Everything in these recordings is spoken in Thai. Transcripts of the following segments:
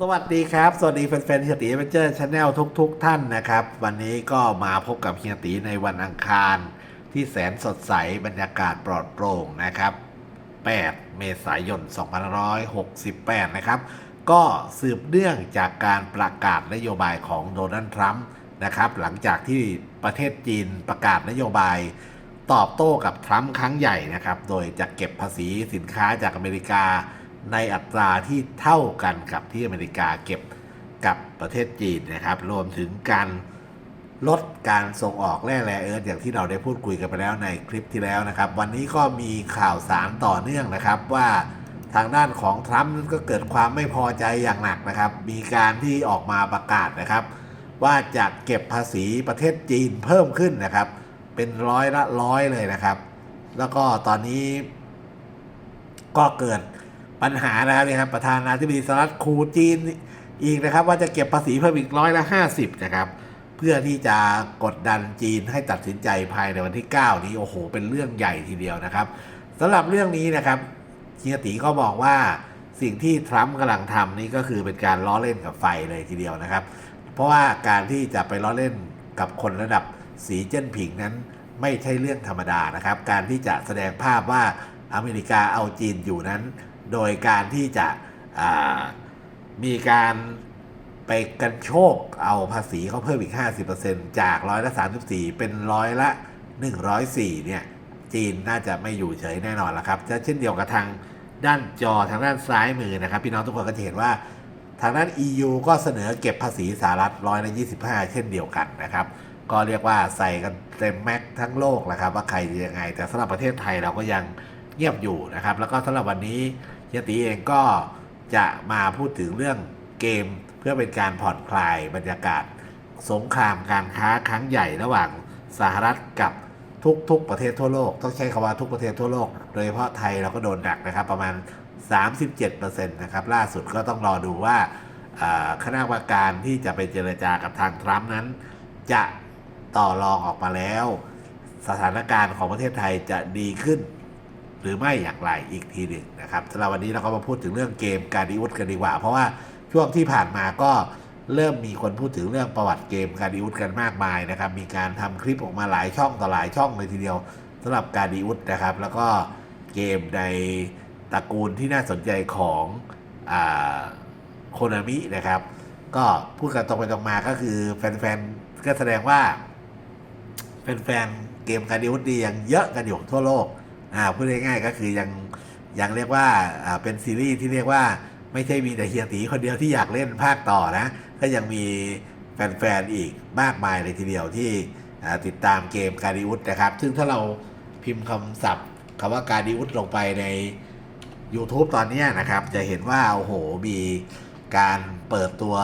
สวัสดีครับ สวัสดีแฟนๆเฮียตีเวนเจอร์ชาแนลทุกๆท่านนะครับ วันนี้ก็มาพบกับเฮียตีในวันอังคาร ที่แสนสดใสบรรยากาศปลอดโปร่งนะครับ 8 เมษายน 2568 นะครับ ก็สืบเนื่องจากการประกาศนโยบายของโดนัลด์ทรัมป์นะครับ หลังจากที่ประเทศจีนประกาศนโยบายตอบโต้กับทรัมป์ครั้งใหญ่นะครับ โดยจะเก็บภาษีสินค้าจากอเมริกา ในอัตราที่เท่ากันกับที่อเมริกาเก็บกับประเทศจีนนะครับ รวมถึงการลดการส่งออกแร่แร่เอิร์ธอย่างที่เราได้พูดคุยกันไปแล้วในคลิปที่แล้วนะครับ วันนี้ก็มีข่าวสารต่อเนื่องนะครับ ว่าทางด้านของทรัมป์นั้นก็เกิดความไม่พอใจอย่างหนักนะครับ มีการที่ออกมาประกาศนะครับ ว่าจะเก็บภาษีประเทศจีนเพิ่มขึ้นนะครับ เป็นร้อยละร้อยเลยนะครับ แล้วก็ตอนนี้ก็เกิด ปัญหานะครับนี่ครับประธานาธิบดีสหรัฐคูจีนอีกนะครับ ว่าจะเก็บภาษีเพิ่มอีกร้อยละห้าสิบนะครับ เพื่อที่จะกดดันจีนให้ตัดสินใจภายในวันที่ 9 นี้โอ้โห เป็นเรื่องใหญ่ทีเดียวนะครับสำหรับเรื่องนี้นะครับเฮียตีก็บอกว่าสิ่งที่ทรัมป์กำลังทำนี่ก็คือเป็นการล้อเล่นกับไฟเลยทีเดียวนะครับ เพราะว่าการที่จะไปล้อเล่นกับคนระดับสีเจิ้นผิงนั้น ไม่ใช่เรื่องธรรมดานะครับ การที่จะแสดงภาพว่า อเมริกาเอาจีนอยู่นั้น โดยการที่จะมีการไปกันโชคเอาภาษีเขาเพิ่มอีก 50%จากร้อยละ 34 เป็นร้อยละ 104 เนี่ย จีนน่าจะไม่อยู่เฉยแน่นอนละครับ จะเช่นเดียวกับทางด้านจอทางด้านซ้ายมือนะครับ พี่น้องทุกคนก็จะเห็นว่าทางด้าน EU ก็เสนอเก็บภาษีสหรัฐร้อยละ25 เช่นเดียวกันนะครับ ก็เรียกว่าใส่กันเต็มแม็กทั้งโลกแหละครับ ว่าใครจะยังไง แต่สำหรับประเทศไทยเราก็ยัง เงียบอยู่นะครับ แล้วก็สำหรับวันนี้เฮียตีเองก็จะมาพูดถึงเรื่องเกมเพื่อเป็นการผ่อนคลายบรรยากาศ สงครามการค้าครั้งใหญ่ระหว่างสหรัฐกับทุกๆประเทศทั่วโลก ต้องใช้คำว่าทุกประเทศทั่วโลก โดยเฉพาะไทยเราก็โดนหนักนะครับ ประมาณ 37%นะครับล่าสุดก็ต้องรอดูว่าอ่าคณะกรรมการที่จะไปเจรจากับทางทรัมป์นั้น จะต่อรองออกมาแล้ว สถานการณ์ของประเทศไทยจะดีขึ้น หรือไม่อย่างไรอีกทีหนึ่งนะครับสำหรับวันนี้เราก็มาพูดถึงเรื่องเกมการดิอุสกันดีกว่า เพราะว่าช่วงที่ผ่านมาก็เริ่มมีคนพูดถึงเรื่องประวัติเกมการดิอุสกันมากมายนะครับ มีการทำคลิปออกมาหลายช่องต่อหลายช่องเลยทีเดียวสำหรับการดิอุสนะครับ แล้วก็เกมในตระกูลที่น่าสนใจของโคนามินะครับ ก็พูดกันตรงไปตรงมาก็คือแฟนๆก็แสดงว่าแฟนๆเกมการดิวุฒดียังเยอะกันอยู่ทั่วโลก อ่าพูดง่ายๆก็คือยังยังเรียกว่าอ่าเป็นซีรีส์ที่เรียกว่าไม่ใช่มีแต่เฮียตีคนเดียวที่อยากเล่นภาคต่อนะก็ยังมีแฟนๆอีกมากมายเลยทีเดียวที่ติดตามเกมการดิวุฒนะครับ ซึ่งถ้าเราพิมพ์คำศัพท์คำว่าการดิวุฒลงไปใน YouTube ตอนนี้นะครับ จะเห็นว่า โอ้โห มีการเปิดตัว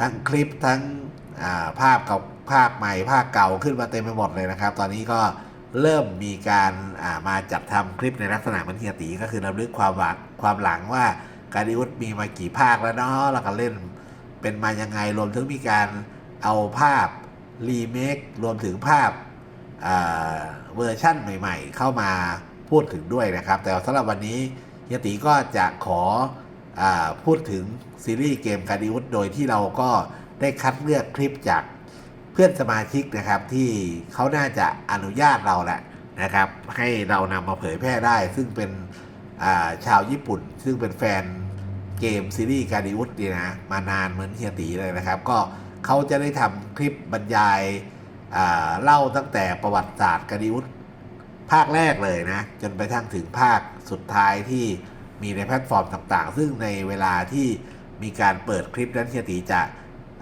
ทั้งคลิปทั้งาภาพเก่าภาคใหม่ ภาคเก่าขึ้นมาเต็มไปหมดเลยนะครับ ตอนนี้ก็ เริ่มมีการามาจัดทำคลิปในลักษณะมือนเฮียตีก็คือระลึกความหลังความหลังว่าการดิวุฒมีมากี่ภาคแล้วเนาะแล้วก็เล่นเป็นมายังไงรวมถึงมีการเอาภาพรีเมครวมถึงภาพเวอร์ชั่นใหม่ ๆ เข้ามาพูดถึงด้วยนะครับ แต่สำหรับวันนี้เฮียตีก็จะขออพูดถึงซีรีส์เกมการดิวุฒโดยที่เราก็ได้คัดเลือกคลิปจาก เพื่อนสมาชิกนะครับที่เขาน่าจะอนุญาตเราแหละนะครับ ให้เรานำมาเผยแพร่ได้ ซึ่งเป็นาชาวญี่ปุ่น ซึ่งเป็นแฟนเกมซีรีส์การดิวุฒนี่นะ มานานเหมือนเฮียตีเลยนะครับ ก็เขาจะได้ทำคลิปบรรยายาเล่าตั้งแต่ประวัติศาสตร์กาดิอุสภาคแรกเลยนะ จนไปทั้งถึงภาคสุดท้ายที่มีในแพลตฟอร์มต่างๆ ซึ่งในเวลาที่มีการเปิดคลิปนั้นเฮียตีจะ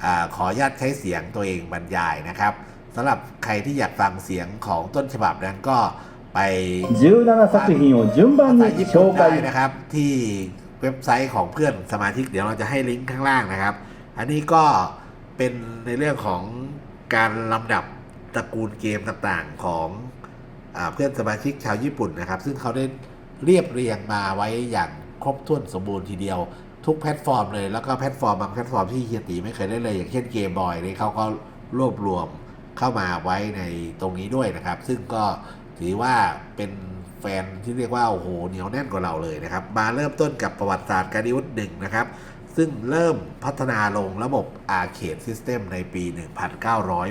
อาขออนุญาตใช้เสียงตัวเองบรรยายนะครับสำหรับใครที่อยากฟังเสียงของต้นฉบับนั้นก็ไป 17作品を順番 ภา に ษาญี่ปุ่น 紹 ได้ 介 นะครับ ที่เว็บไซต์ของเพื่อนสมาชิกเดี๋ยวเราจะให้ลิงก์ข้างล่างนะครับ อันนี้ก็เป็นในเรื่องของการลำดับตระกูลเกมต่างๆของอาเพื่อนสมาชิกชาวญี่ปุ่นนะครับ ซึ่งเขาได้เรียบเรียงมาไว้อย่างครบถ้วนสมบูรณ์ทีเดียว ทุกแพลตฟอร์มเลย แล้วก็แพลตฟอร์มบางแพลตฟอร์มที่เฮียตีไม่เคยได้เลย อย่างเช่นเกมบอยนี่เขาก็รวบรวมเข้ามาไว้ในตรงนี้ด้วยนะครับ ซึ่งก็ถือว่าเป็นแฟนที่เรียกว่าโอ้โหเหนียวแน่นกว่าเราเลยนะครับ มาเริ่มต้นกับประวัติศาสตร์การดิวุฒหนึ่งนะครับ ซึ่งเริ่มพัฒนาลงระบบ Arcade System ในปี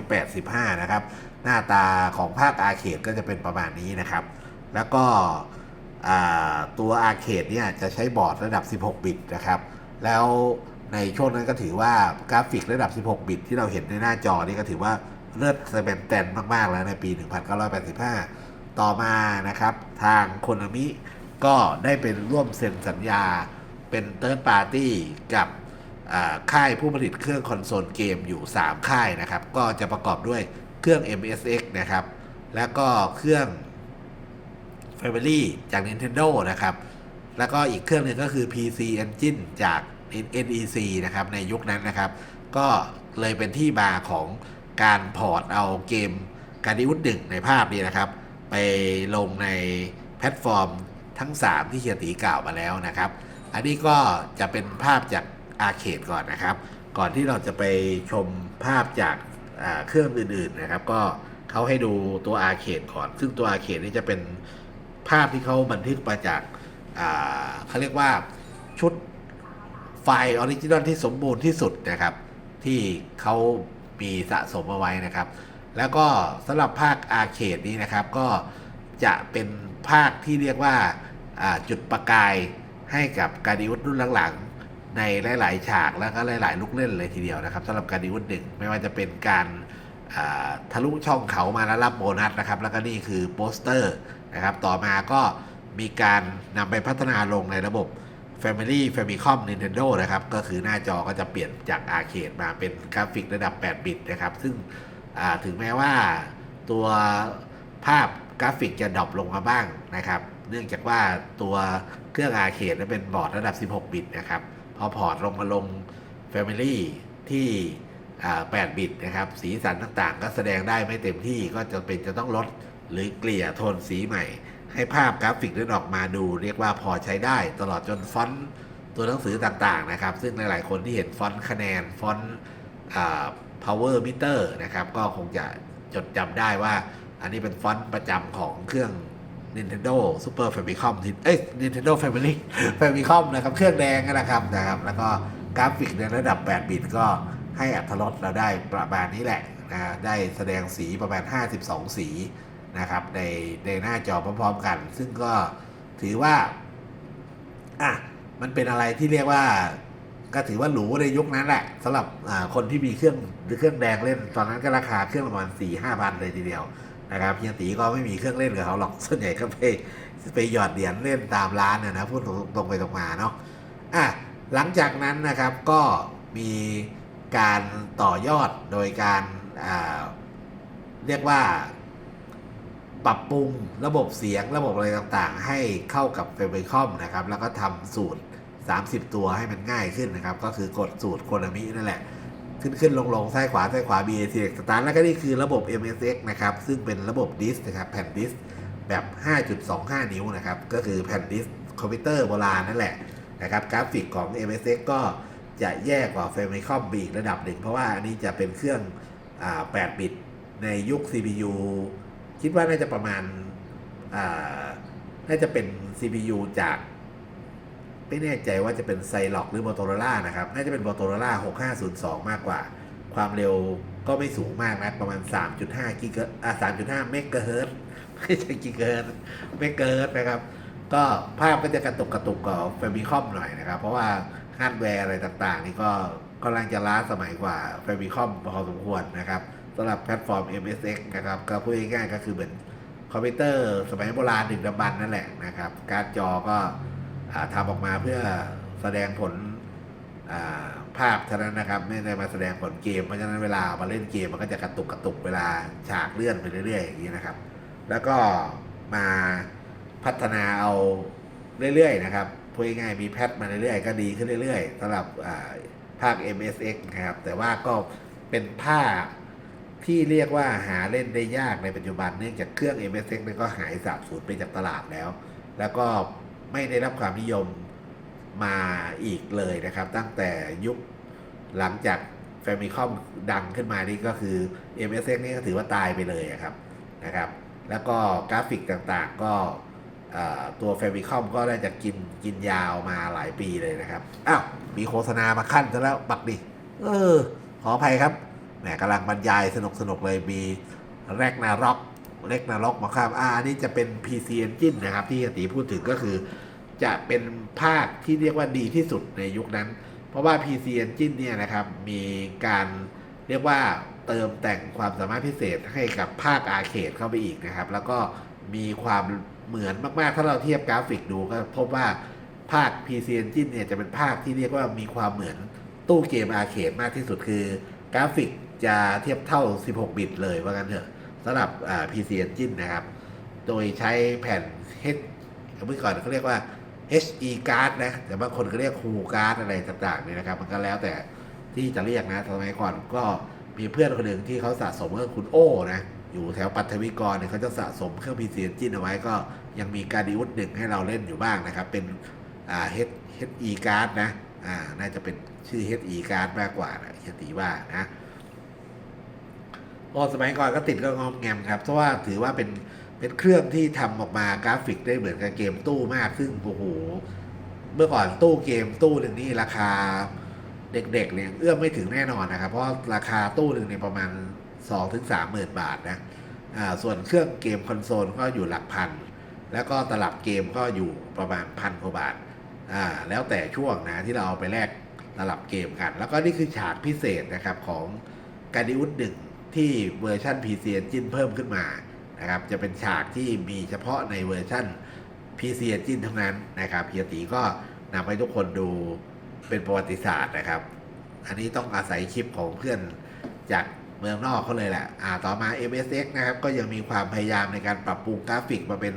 1985 นะครับ หน้าตาของภาค Arcade ก็จะเป็นประมาณนี้นะครับ แล้วก็ ตัว Arcade เนี่ยจะใช้บอร์ดระดับ 16 บิตนะครับ แล้วในช่วงนั้นก็ถือว่ากราฟิกระดับ 16 บิตที่เราเห็นในหน้าจอนี่ก็ถือว่าเลิศสเปนแตนมาก ๆ แล้วในปี 1985 ต่อมานะครับทางโคนามิก็ได้เป็นร่วมเซ็นสัญญาเป็นเ h ิร์ p ปาร์ตี้กับค่ายผู้ผลิตเครื่องคอนโซลเกมอยู่ 3 ค่ายนะครับ ก็จะประกอบด้วยเครื่อง MSX นะครับ แล้วก็เครื่อง Family จาก Nintendo นะครับ แล้วก็อีกเครื่องหนึ่งก็คือ PC Engine จาก NEC นะครับ ในยุคนั้นนะครับ ก็เลยเป็นที่มาของการพอร์ตเอาเกมการดิวุฒหนึ่งในภาพนี้นะครับ ไปลงในแพลตฟอร์มทั้ง 3 ที่เฮียตีกล่าวมาแล้วนะครับ อันนี้ก็จะเป็นภาพจากอาร์เคดก่อนนะครับ ก่อนที่เราจะไปชมภาพจากเครื่องอื่นๆนะครับ ก็เขาให้ดูตัวอาร์เคดก่อน ซึ่งตัวอาร์เคดนี่จะเป็น ภาพที่เขาบันทึกมาจากเขาเรียกว่าชุดไฟล์ออริจินอลที่สมบูรณ์ที่สุดนะครับ ที่เขามีสะสมเอาไว้นะครับ แล้วก็สำหรับภาคอาร์เคดนี้นะครับ ก็จะเป็นภาคที่เรียกว่าจุดประกายให้กับการดิวุฒรุ่นหลังๆ ในหลาย ๆ ฉากแล้วก็หลาย ๆ ลูกเล่นเลยทีเดียวนะครับสำหรับการดิวุฒหนึ่งไม่ว่าจะเป็นการ ทะลุช่องเขามาแล้วรับโบนัสนะครับ แล้วก็นี่คือโปสเตอร์นะครับ ต่อมาก็มีการนำไปพัฒนาลงในระบบ Family Famicom Nintendo นะครับ ก็คือหน้าจอก็จะเปลี่ยนจากอาร์เคดมาเป็นกราฟิกระดับ 8 บิตนะครับ ซึ่งถึงแม้ว่าตัวภาพกราฟิกจะดรอปลงมาบ้างนะครับ เนื่องจากว่าตัวเครื่องอาร์เคดเป็นบอร์ดระดับ 16 บิตนะครับ พอพอร์ตลงมาลง Family ที่ อ่า8บิตนะครับ สีสันต่างๆ ก็แสดงได้ไม่เต็มที่ก็จะเป็นจะต้องลดหรือเกลี่ยโทนสีใหม่ ให้ภาพกราฟิกนั้นออกมาดู เรียกว่าพอใช้ได้ตลอดจนฟอนต์ตัวหนังสือต่างๆนะครับ ซึ่งหลายๆคนที่เห็นฟอนต์คะแนนฟอนต์ power meter นะครับ ก็คงจะจดจำได้ว่า อันนี้เป็นฟอนต์ประจำของเครื่อง Nintendo Super Famicom ที่เอ้ย Nintendo Family Famicom นะครับ เครื่องแดงนะครับนะครับ แล้วก็กราฟิกในระดับ 8 บิตก็ ให้อัตรสเราได้ประมาณนี้แหละนะฮะได้แสดงสีประมาณ 52 สีนะครับในในหน้าจอพร้อมๆกัน ซึ่งก็ถือว่าอะมันเป็นอะไรที่เรียกว่า ก็ถือว่าหรูในยุคนั้นแหละสำหรับอ่าคนที่มีเครื่องหรือเครื่องแดงเล่น ตอนนั้นก็ราคาเครื่องประมาณสี่ห้าพันเลยทีเดียวนะครับเฮียตีก็ไม่มีเครื่องเล่นกับเขาหรอกส่วนใหญ่ก็ไปไปหยอดเหรียญเล่นตามร้านนะนะพูดตรงไปตรงมาเนาะอะหลังจากนั้นนะครับก็มี การต่อยอดโดยการาเรียกว่าปรับปรุงระบบเสียงระบบอะไรต่างๆ ให้เข้ากับ f a m i c o m นะครับ แล้วก็ทำสูตร 30 ตัวให้มันง่ายขึ้นนะครับ ก็คือกดสูตรโคนามินั่นแหละ ขึ้นขึ้นลงลงซ้ายขวาซ้ายขวา BA Select Start แล้วก็นี่คือระบบ MSX นะครับ ซึ่งเป็นระบบดิสก์นะครับ แผ่นดิสก์แบบ 5.25 นิ้วนะครับ ก็คือแผ่นดิสก์คอมพิวเตอร์โบราณนั่นแหละนะครับ กราฟิกของ MSX ก็ จะแย่กว่า Famicom ไปอีกระดับหนึ่ง เพราะว่าอันนี้จะเป็นเครื่องอ่า8บิตในยุค CPU คิดว่าน่าจะประมาณอ่าน่าจะเป็น CPU จาก ไม่แน่ใจว่าจะเป็นไซล็อกหรือ Motorola นะครับ น่าจะเป็น Motorola 6502 มากกว่า ความเร็วก็ไม่สูงมากนะ ประมาณ 3.5กิกะอ่า3.5 เมกะเฮิรตไม่ใช่กิกะเฮิรตเมกะเฮิรตนะครับ ก็ภาพก็จะกระตุกกระตุกกับ Famicom หน่อยนะครับ เพราะว่า ฮาร์ดแวร์อะไรต่างๆ นี่ก็กำลังจะล้าสมัยกว่า Famicom พอสมควรนะครับสำหรับแพลตฟอร์ม MSX นะครับ ก็พูดง่ายๆก็คือเหมือนคอมพิวเตอร์สมัยโบราณหนึ่งดำบรรพ์นั่นแหละนะครับ การจอก็ทำออกมาเพื่อแสดงผลาภาพเท่านั้นนะครับ ไม่ได้มาแสดงผลเกมเพราะฉะนั้นเวลามาเล่นเกมมันก็จะกระตุกกระตุกเวลาฉากเลื่อนไปเรื่อยๆอย่างนี้นะครับ แล้วก็มาพัฒนาเอาเรื่อยๆนะครับ พูดง่ายๆมีแพทมาเรื่อยๆ ก็ดีขึ้นเรื่อยๆสำหรับภาค MSX นะครับ แต่ว่าก็เป็นภาคที่เรียกว่าหาเล่นได้ยากในปัจจุบันเนื่องจากเครื่อง MSX นี่ก็หายสาบสูญไปจากตลาดแล้ว แล้วก็ไม่ได้รับความนิยมมาอีกเลยนะครับ ตั้งแต่ยุคหลังจาก Famicom ดังขึ้นมานี่ก็คือ MSX นี่ก็ถือว่าตายไปเลยอะครับนะครับ แล้วก็กราฟิกต่างๆก็ ตัวแฟมิคอมก็ได้จะกินกินยาวมาหลายปีเลยนะครับ อ้าว มีโฆษณามาขั้นซะแล้วปักดิ เออ ขออภัยครับแหมกำลังบรรยายสนุกสนุกเลยมีแรกนาร็อกเล็กนาร็อกมาข้ามอ่าอันนี้จะเป็น PC Engine นะครับ ที่อตีพูดถึงก็คือ จะเป็นภาคที่เรียกว่าดีที่สุดในยุคนั้น เพราะว่า PC Engine เนี่ยนะครับ มีการเรียกว่าเติมแต่งความสามารถพิเศษให้กับภาคอาร์เคดเข้าไปอีกนะครับ แล้วก็มีความ เหมือนมากๆ ถ้าเราเทียบกราฟิกดูก็พบว่าภาค PC Engine เนี่ยจะเป็นภาคที่เรียกว่ามีความเหมือนตู้เกมอาร์เคดมากที่สุดคือกราฟิกจะเทียบเท่า 16 บิตเลยว่ากันเถอะสำหรับ PC Engine นะครับ โดยใช้แผ่น H เมื่อก่อนเขาเรียกว่า HE card นะ แต่บางคนก็เรียก Hu card อะไรต่างๆเนี่ยนะครับ มันก็แล้วแต่ที่จะเรียกนะสมัยก่อนก็มีเพื่อนคนหนึ่งที่เขาสะสมก็คือคุณโอ้นะ อยู่แถวปัทวิกรเนี่ยเขาจะสะสมเครื่อง PC Engine เอาไว้ก็ยังมีการดิวุฒหนึ่งให้เราเล่นอยู่บ้างนะครับ เป็นอ่า H HE card นะอ่าน่าจะเป็นชื่อ HE card มากกว่านะเฮียตีว่านะโอ้สมัยก่อนก็ติดก็งอมแงมครับ เพราะว่าถือว่าเป็นเป็นเครื่องที่ทำออกมากราฟิกได้เหมือนกับเกมตู้มากซึ่งโอ้โหเมื่อก่อนตู้เกมตู้หนึ่งนี่ราคาเด็กๆเนี่ยเอื้อมไม่ถึงแน่นอนนะครับ เพราะราคาตู้หนึ่งเนี่ยประมาณ 2องถึงสามหมื่นบาทนะส่วนเครื่องเกมคอนโซลก็อยู่หลักพัน แล้วก็ตลับเกมก็อยู่ประมาณพันกว่าบาทแล้วแต่ช่วงนะที่เราเอาไปแลกตลับเกมกัน แล้วก็นี่คือฉากพิเศษนะครับของการดิอุสหนึ่งที่เวอร์ชัน PC Engine เพิ่มขึ้นมานะครับจะเป็นฉากที่มีเฉพาะในเวอร์ชัน PC Engine เท่านั้นนะครับเฮียตีก็นำให้ทุกคนดูเป็นประวัติศาสตร์นะครับ อันนี้ต้องอาศัยคลิปของเพื่อนจาก เมืองนอกเขาเลยแหละอ่าต่อมา MSX นะครับ ก็ยังมีความพยายามในการปรับปรุงกราฟิกมาเป็น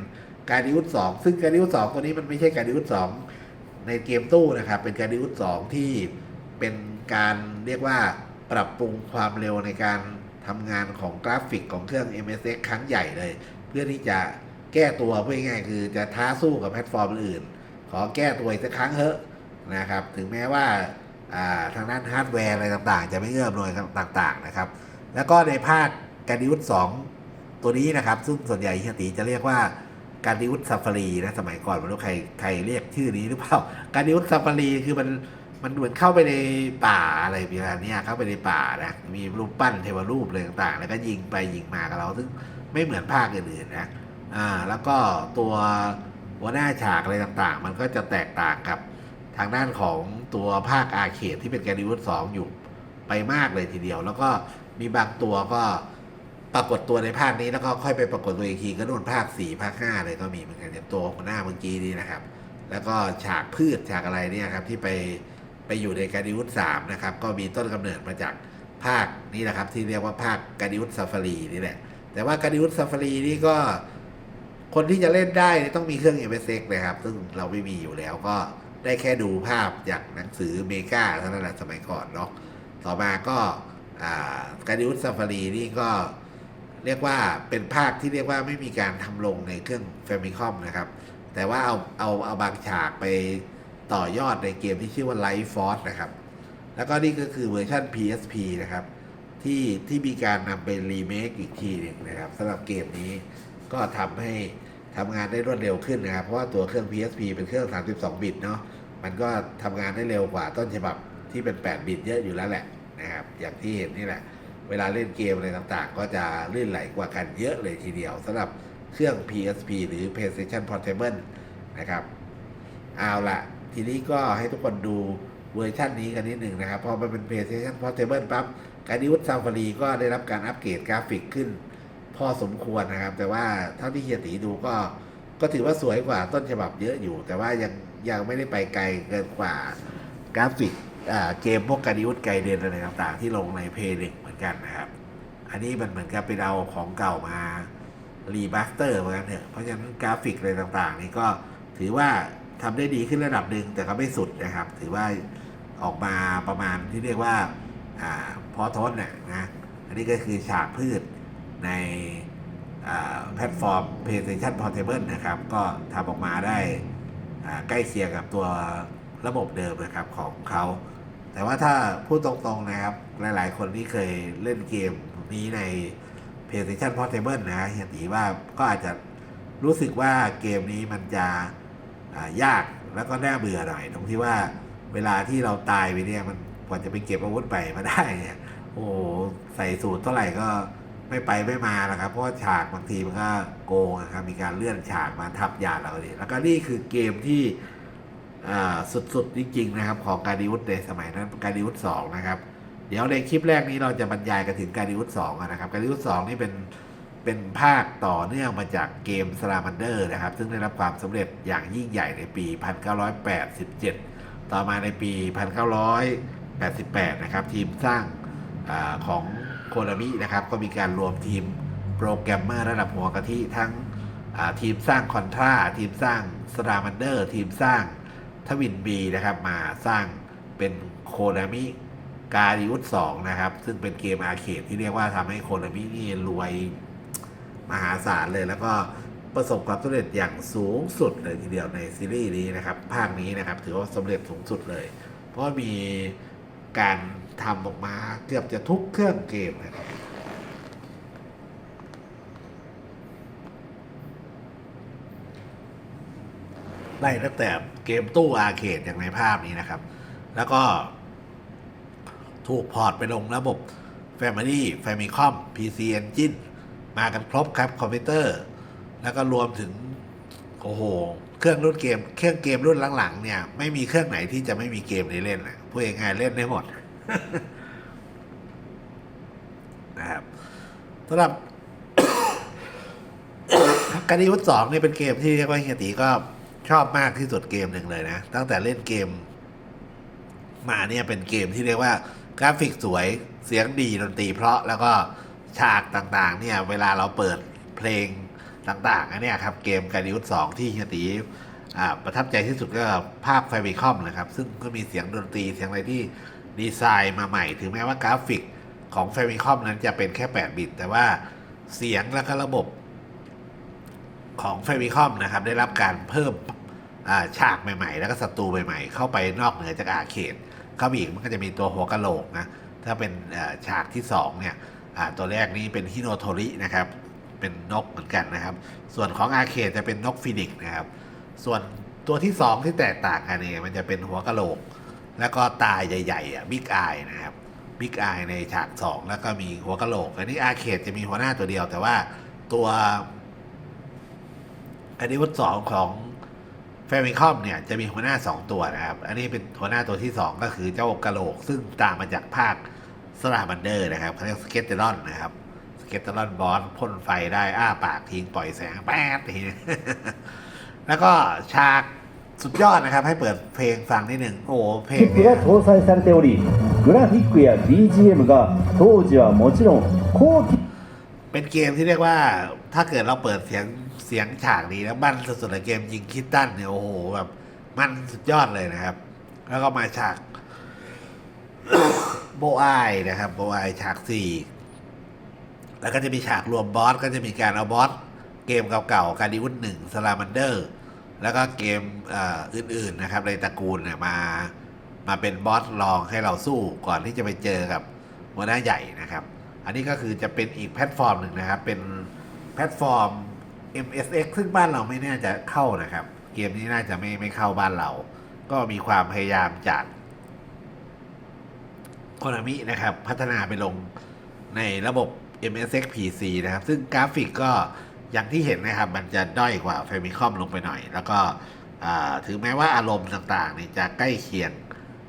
การดิวสองซึ่งการดิวสองตัวนี้มันไม่ใช่การดิวสองในเกมตู้นะครับ เป็นการดิวสองที่เป็นการเรียกว่าปรับปรุงความเร็วในการทำงานของกราฟิกของเครื่อง MSX ครั้งใหญ่เลย เพื่อที่จะแก้ตัวพูดง่ายๆคือจะท้าสู้กับแพลตฟอร์มอื่น ขอแก้ตัวอีกสักครั้งเถอะนะครับ ถึงแม้ว่าอ่าทางด้านฮาร์ดแวร์อะไรต่างๆ จะไม่เอื้อมหน่วยต่างๆนะครับ แล้วก็ในภาคการดิวุฒสองตัวนี้นะครับ ซึ่งส่วนใหญ่เฮียตีจะเรียกว่าการดิวุฒซาฟารีนะสมัยก่อนไม่รู้ใครใครเรียกชื่อนี้หรือเปล่าการดิวุฒซาฟารีคือมันมันเหมือนเข้าไปในป่าอะไรประมาณเนี้ยเข้าไปในป่านะมีรูปปั้นเทวรูปอะไรต่างๆ แล้วก็ยิงไปยิงมากับเรา ซึ่งไม่เหมือนภาคอื่นๆนะอ่าแล้วก็ตัวหัวหน้าฉากอะไรต่างๆ มันก็จะแตกต่างกับทางด้านของตัวภาคอาเคดที่เป็นการดิวุฒสองอยู่ไปมากเลยทีเดียว แล้วก็ มีบางตัวก็ปรากฏตัวในภาคนี้แล้วก็ค่อยไปปรากฏตัวอีกทีก็โดนภาคสี่ภาคห้าเลยก็มีเหมือนกันอย่างตัวหัวหน้าเมื่อกี้นี้นะครับ แล้วก็ฉากพืชฉากอะไรเนี่ยครับที่ไปไปอยู่ในการดิวุฒสามนะครับ ก็มีต้นกำเนิดมาจากภาคนี้แหละครับ ที่เรียกว่าภาคการดิวุฒซาฟารีนี่แหละแต่ว่าการดิวุฒซาฟารีนี่ก็คนที่จะเล่นได้ต้องมีเครื่อง MSX นะครับ ซึ่งเราไม่มีอยู่แล้วก็ได้แค่ดูภาพจากหนังสือเมกาเท่านั้นแหละสมัยก่อนเนาะต่อมาก็ การดิวซาฟารีนี่ก็เรียกว่าเป็นภาคที่เรียกว่าไม่มีการทำลงในเครื่อง f a m i c o m นะครับ แต่ว่าเอาเอาเอาบางฉากไปต่อยอดในเกมที่ชื่อว่า Life Force นะครับ แล้วก็นี่ก็คือเวอร์ชัน PSP นะครับ ที่ที่มีการนำไปรีเมคอีกทีหนึ่งนะครับสำหรับเกมนี้ก็ทำให้ทำงานได้รวดเร็วขึ้นนะครับ เพราะว่าตัวเครื่อง PSP เป็นเครื่อง 32 บิตเนาะมันก็ทำงานได้เร็วกว่าต้นฉบับที่เป็น 8 บิตเยอะอยู่แล้วแหละ นะครับ อย่างที่เห็นนี่แหละ เวลาเล่นเกมอะไรต่างๆ ก็จะลื่นไหลกว่ากันเยอะเลยทีเดียวสำหรับเครื่อง PSP หรือ PlayStation Portable นะครับ เอาละทีนี้ก็ให้ทุกคนดูเวอร์ชันนี้กันนิดหนึ่งนะครับ พอมันเป็น PlayStation Portable ปั๊บการดิวุฒซาฟารีก็ได้รับการอัปเกรดกราฟิกขึ้น พอสมควรนะครับ แต่ว่าเท่าที่เฮียตีดูก็ก็ถือว่าสวยกว่าต้นฉบับเยอะอยู่ แต่ว่ายังยังไม่ได้ไปไกลเกินกว่ากราฟิก เกมพวกการดิวุฒไกเดนอะไรต่างๆ ที่ลงในเพย์เด็กเหมือนกันนะครับ อันนี้มันเหมือนกับไปเอาของเก่ามารีบัสเตอร์เหมือนกันเถอะเพราะฉะนั้นกราฟิกอะไรต่างๆ นี่ก็ถือว่าทำได้ดีขึ้นระดับหนึ่งแต่ก็ไม่สุดนะครับ ถือว่าออกมาประมาณที่เรียกว่าอพอทนน่ะนะอันนี้ก็คือฉากพืชในแพลตฟอร์ม PlayStation Portable นะครับ ก็ทำออกมาได้ใกล้เคียงกับตัวระบบเดิมนะครับของเขา แต่ว่าถ้าพูดตรงๆนะครับ หลายๆ คนที่เคยเล่นเกมนี้ใน PlayStation Portable นะเฮียตีว่าก็อาจจะรู้สึกว่าเกมนี้มันจะยากแล้วก็น่าเบื่อหน่อย ตรงที่ว่าเวลาที่เราตายไปเนี่ยมันกว่าจะไปเก็บอาวุธใหม่มาได้เนี่ยโอ้โหใส่สูตรเท่าไหร่ก็ไม่ไปไม่มานะครับ เพราะว่าฉากบางทีมันก็โกงนะครับมีการเลื่อนฉากมาทับยาเราดิแล้วก็นี่คือเกมที่ สุดๆจริงๆนะครับ ของการดิวุฒในสมัยนั้นการดิวุฒสองนะครับ เดี๋ยวในคลิปแรกนี้เราจะบรรยายกันถึงการดิวุฒสองนะครับ การดิวุฒสองนี่เป็นเป็นภาคต่อเนื่องมาจากเกม Salamander นะครับ ซึ่งได้รับความสำเร็จอย่างยิ่งใหญ่ในปี 1987 ต่อมาในปี 1988 นะครับ ทีมสร้างอของโคนามินะครับ ก็มีการรวมทีมโปรแกรมเมอร์ระดับหัวกะทิทั้งอ่าทีมสร้างคอนทราทีมสร้าง Salamander ทีมสร้าง ทวินบีนะครับมาสร้างเป็นโคนามิการิวุสองนะครับ ซึ่งเป็นเกมอาร์เคดที่เรียกว่าทำให้โคนามินี่รวยมหาศาลเลย แล้วก็ประสบความสำเร็จอย่างสูงสุดเลยทีเดียวในซีรีส์นี้นะครับ ภาคนี้นะครับ ถือว่าสำเร็จสูงสุดเลย เพราะมีการทำออกมาเกือบจะทุกเครื่องเกมนะครับ ไล่ตั้งแต่เกมตู้อาร์เคดอย่างในภาพนี้นะครับ แล้วก็ ถูกพอร์ตไปลงระบบ Family Famicom PC Engine มากันครบครับคอมพิวเตอร์ แล้วก็รวมถึง โอ้โห เครื่องรุ่นเกม เครื่องเกมรุ่นหลังๆ เนี่ย ไม่มีเครื่องไหนที่จะไม่มีเกมในเล่นนะพูดง่ายๆเล่นได้หมดนะครับสำหรับการดิวุฒสองเนี่ยเป็นเกมที่เรียกว่าเฮียตีก็ ชอบมากที่สุดเกมหนึ่งเลยนะ ตั้งแต่เล่นเกม มาเนี่ยเป็นเกมที่เรียกว่ากราฟิกสวยเสียงดีดนตรีเพราะแล้วก็ฉากต่างๆ เนี่ยเวลาเราเปิดเพลงต่างๆอันเนี้ยครับเกมการดิวสองที่เฮียตีอ่าประทับใจที่สุดก็ภาพไฟบีคอมนะครับ ซึ่งก็มีเสียงดนตรีเสียงอะไรที่ดีไซน์มาใหม่ ถึงแม้ว่ากราฟิกของไฟบีคอมนั้นจะเป็นแค่ 8 บิต แต่ว่าเสียงและก็ระบบของเฟมิคอมนะครับ ได้รับการเพิ่ม ฉากใหม่ๆ แล้วก็ศัตรูใหม่ๆ เข้าไปนอกเหนือจากอาเคดเข้าไปอีกมันก็จะมีตัวหัวกะโหลกนะ ถ้าเป็นฉากที่2เนี่ยตัวแรกนี้เป็นฮิโนโทรินะครับ เป็นนกเหมือนกันนะครับ ส่วนของอาเคดจะเป็นนกฟินิกนะครับ ส่วนตัวที่ 2 ที่แตกต่างกันเนี่ยมันจะเป็นหัวกะโหลก แล้วก็ตาใหญ่ๆอะบิ๊กอายนะครับบิ๊กอายในฉาก 2 แล้วก็มีหัวกะโหลก อันนี้อาเคดจะมีหัวหน้าตัวเดียว แต่ว่าตัวอันนี้วัดสองของ แฟมิคอมเนี่ยจะมีหัวหน้าสองตัวนะครับ อันนี้เป็นหัวหน้าตัวที่สองก็คือเจ้ากะโหลก ซึ่งตามมาจากภาคสลาบันเดอร์นะครับเขาเรียกสเก็ตเตอรอนนะครับสเก็ตเตอรอนบอสพ่นไฟได้อ้าปากทิ้งปล่อยแสงแป๊ดที แล้วก็ฉากสุดยอดนะครับ ให้เปิดเพลงฟังนิดหนึ่งโอ้โหเพล チ ง ップ เนี่ย が搭載されておりグラフィックや BGM が当時はもちろん高級 เป็นเกมที่เรียกว่า ถ้าเกิดเราเปิดเสียงเสียงฉากนี้แล้วมันสุดๆเลยเกมยิงคิดตั้นเนี่ยโอ้โหแบบมันสุดยอดเลยนะครับ แล้วก็มาฉากโบอายนะครับโบอายฉากสี่แล้วก็จะมีฉากรวมบอสก็จะมีการเอาบอสเกมเก่าๆการดิวุฒหนึ่งสลามันเดอร์ แล้วก็เกมอื่นๆนะครับในตระกูลเนี่ยมามาเป็นบอสรองให้เราสู้ก่อนที่จะไปเจอกับหัวหน้าใหญ่นะครับ อันนี้ก็คือจะเป็นอีกแพลตฟอร์มหนึ่งนะครับ เป็น แพลตฟอร์ม MSX ซึ่งบ้านเราไม่น่าจะเข้านะครับ เกมนี้น่าจะไม่ไม่เข้าบ้านเรา ก็มีความพยายามจากโคนามินะครับ พัฒนาไปลงในระบบ MSX PC นะครับ ซึ่งกราฟิกก็อย่างที่เห็นนะครับ มันจะด้อยกว่า Famicom ลงไปหน่อย แล้วก็ถึงแม้ว่าอารมณ์ต่างๆนี่จะใกล้เคียง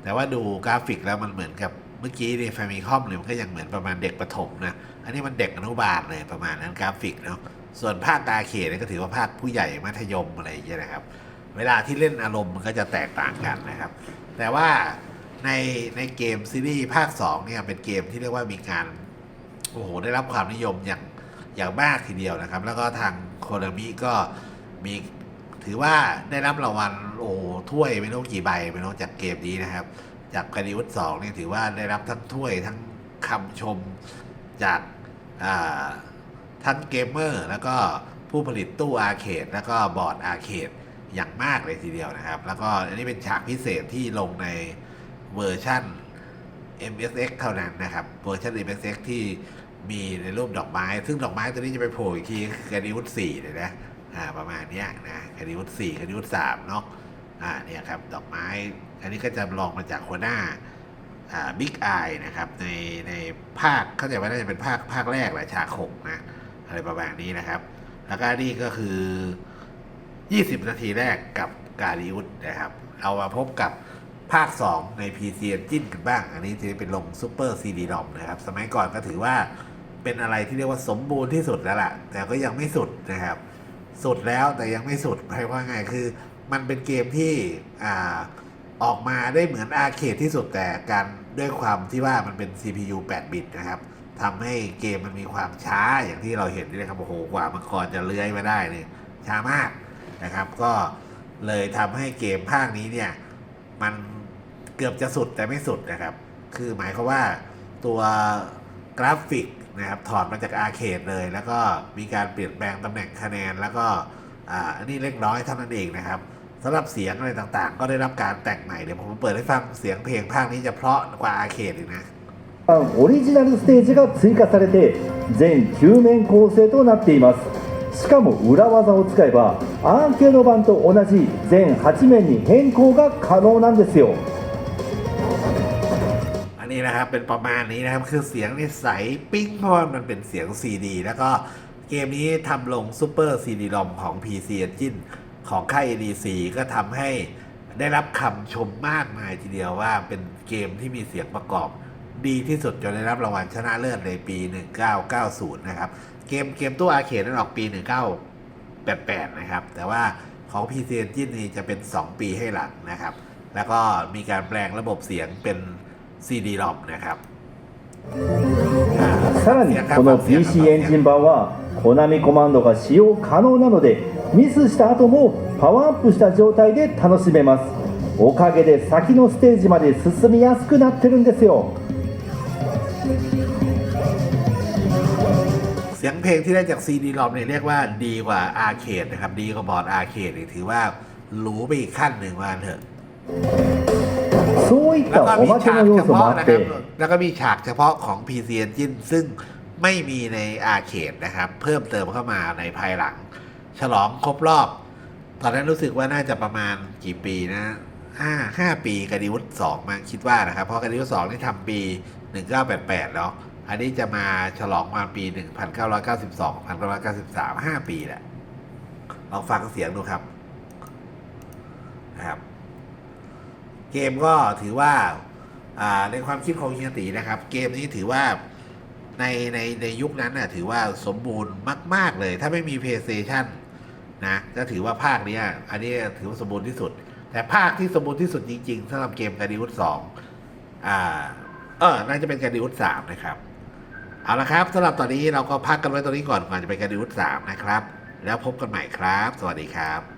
แต่ว่าดูกราฟิกแล้วมันเหมือนกับ เมื่อกี้ในแฟมิคอมเนี่ยมันก็ยังเหมือนประมาณเด็กประถมนะ อันนี้มันเด็กอนุบาลเลยประมาณนั้นกราฟิกเนาะ ส่วนภาคตาเขตเนี่ยก็ถือว่าภาคผู้ใหญ่มัธยมอะไรอย่างเงี้ยนะครับ เวลาที่เล่นอารมณ์มันก็จะแตกต่างกันนะครับ แต่ว่าในในเกมซีรีส์ภาค2เนี่ยเป็นเกมที่เรียกว่ามีการโอ้โหได้รับความนิยมอย่างอย่างมากทีเดียวนะครับ แล้วก็ทางโคนามิก็มีถือว่าได้รับรางวัลโอ้ถ้วยไม่รู้กี่ใบไม่รู้จากเกมนี้นะครับ จากการดิวุฒสองเนี่ยถือว่าได้รับทั้งถ้วยทั้งคำชมจากอ่าทั้งเกมเมอร์แล้วก็ผู้ผลิตตู้อาร์เคดแล้วก็บอร์ดอาร์เคดอย่างมากเลยทีเดียวนะครับ แล้วก็อันนี้เป็นฉากพิเศษที่ลงในเวอร์ชั่น MSX เท่านั้นนะครับ เวอร์ชัน MSX ที่มีในรูปดอกไม้ ซึ่งดอกไม้ตัวนี้จะไปโผล่อีกทีคือการดิวุฒ4เลยนะอ่าประมาณนี้นะคดีวุฒิสี่คดีวุฒิสามเนาะอ่าเนี่ยครับดอกไม้ อันนี้ก็จะลองมาจากหัวหน้าบิ๊กไอนะครับในในภาคเข้าใจว่าน่าจะเป็นภาคภาคแรกแหละฉากหกนะอะไรประมาณนี้นะครับ แล้วก็นี่ก็คือ 20 นาทีแรกกับกาลิอุสนะครับเอามาพบกับภาค 2 ใน PC Engine กันบ้าง อันนี้จะเป็นลง Super CD ROM นะครับ สมัยก่อนก็ถือว่าเป็นอะไรที่เรียกว่าสมบูรณ์ที่สุดแล้วล่ะ แต่ก็ยังไม่สุดนะครับ สุดแล้วแต่ยังไม่สุดหมายว่าไงคือ มันเป็นเกมที่อ่า ออกมาได้เหมือนอาร์เคดที่สุดแต่การด้วยความที่ว่ามันเป็น CPU 8 บิตนะครับทำให้เกมมันมีความช้าอย่างที่เราเห็นนี่นะครับโอ้โหกว่ามังกรจะเลื้อยมาได้เนี่ยช้ามากนะครับ ก็เลยทำให้เกมภาคนี้เนี่ยมันเกือบจะสุดแต่ไม่สุดนะครับ คือหมายความว่าตัวกราฟิกนะครับถอดมาจากอาร์เคดเลย แล้วก็มีการเปลี่ยนแปลงตำแหน่งคะแนน แล้วก็อ่าอันนี้เล็กน้อยเท่านั้นเองนะครับ สำหรับเสียงอะไรต่างๆ ก็ได้รับการแต่งใหม่เดี๋ยวผมเปิดให้ฟังเสียงเพลงภาคนี้จะเพราะกว่าอาร์เคดอีกนะ オリジナルステージが追加されて全9面構成となっていますしかも裏技を使えばアーケード版と同じ全8面に変更が可能なんですよ อันนี้นะครับเป็นประมาณนี้นะครับ คือเสียงนี่ใสปิ้งเพราะว่ามันเป็นเสียง CD แล้วก็เกมนี้ทำลง Super CD ROM ของ PC Engine ของค่าย ADC ก็ทำให้ได้รับคำชมมากมายทีเดียวว่าเป็นเกมที่มีเสียงประกอบ ดีที่สุดจนได้รับรางวัลชนะเลิศในปี 1990 นะครับ เกมเกมตู้อาร์เคดนั้นออกปี 1988 นะครับ แต่ว่าของ PC Engine นี่จะเป็น 2 ปีให้หลังนะครับ แล้วก็มีการแปลงระบบเสียงเป็น CD ROM นะครับอ่า さらにこの PC エンジン版はコナミコマンドが使用可能なので ミスした後もパワーアップした状態で楽しめますおかげで先のステージまで進みやすくなってるんですよ เสียงเพลงที่ได้จาก CD ROM เนี่ยเรียกว่าดีกว่าอาร์เคดนะครับ ดีกว่าบอร์ดอาร์เคดนี่ถือว่าหรูไปอีกขั้นหนึ่งว่าเถอะ そういっ แล้ว た ก็ お มี まけ ฉาก の要 เฉ 素も พาะ あ นะ っ ครับ て แล้วก็มีฉากเฉพาะของ PC Engine ซึ่งไม่มีในอาร์เคดนะครับ เพิ่มเติมเข้ามาในภายหลัง ฉลองครบรอบ ตอนนั้นรู้สึกว่าน่าจะประมาณกี่ปีนะห้าห้าปีกาดิวุฒสองมาคิดว่านะครับ เพราะกาดิวุฒสองนี่ทำปี1988เก้าแปดแปดเนาะอันนี้จะมาฉลองมาปี1992 1993 5ปีแหละลองฟังเสียงดูครับนะครับ เกมก็ถือว่าาในความคิดของเฮียตีนะครับ เกมนี้ถือว่าในในในยุคนั้นน่ะถือว่าสมบูรณ์มาก ๆ เลย ถ้าไม่มี PlayStation นะก็ถือว่าภาคนี้อันนี้ถือว่าสมบูรณ์ที่สุด แต่ภาคที่สมบูรณ์ที่สุดจริงๆสำหรับเกมการดิวุฒสองอ่าเออน่าจะเป็นการดิวุฒสามนะครับเอาละครับสำหรับตอนนี้เราก็พักกันไว้ตรงนี้ก่อนก่อนจะไปการดิวุฒสามนะครับ แล้วพบกันใหม่ครับ สวัสดีครับ